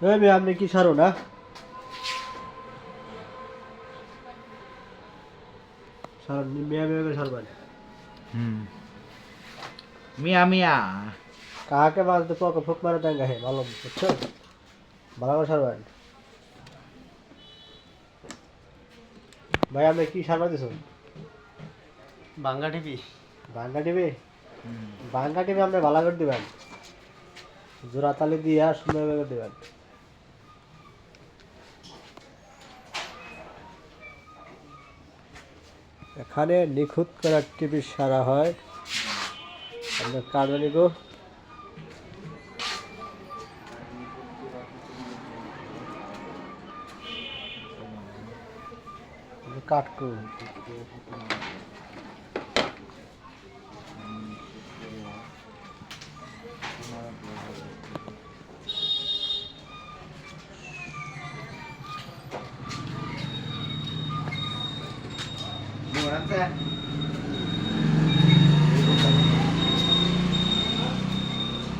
এই মেয়ে আপনি কি সারো না? সারন মেয়া মেয়া করে সারবেন হুম। মিয়া মিয়া। কাকে মারতে পকে ফুক মারে হে ভালো বুঝছ? ভালো করে সারবেন ভাই আপনি কি সারবা দিছ? বাঙ্গা টিভি। বাঙ্গা টিভি। বাঙ্গা টিভি আপনি ভালো করে দিবেন। জোড়া তালি দিয়ে আর সুন্দর করে দিবেন। এখানে নিখুঁত করে টিভি সারা হয়। আমরা কারণে গো কাটকো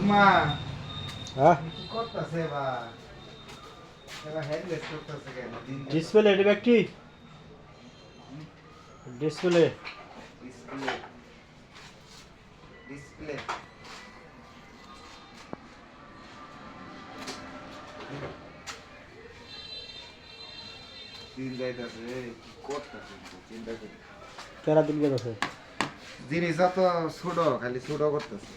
মা হ্যাঁ? কি করতেছে বা? এবার হেডলেস করতেছে কেন? ডিসপ্লে এটা একটি ডিসপ্লে ডিসপ্লে ডিসপ্লে দিন যাইতেছে কি করতেছে? চিন্তা করি। কেরা দিন গেছে জিনিস তো ছোট খালি ছোট করতেছে।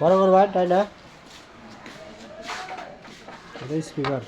বড় বড় ভাই তাই না? স্পিকার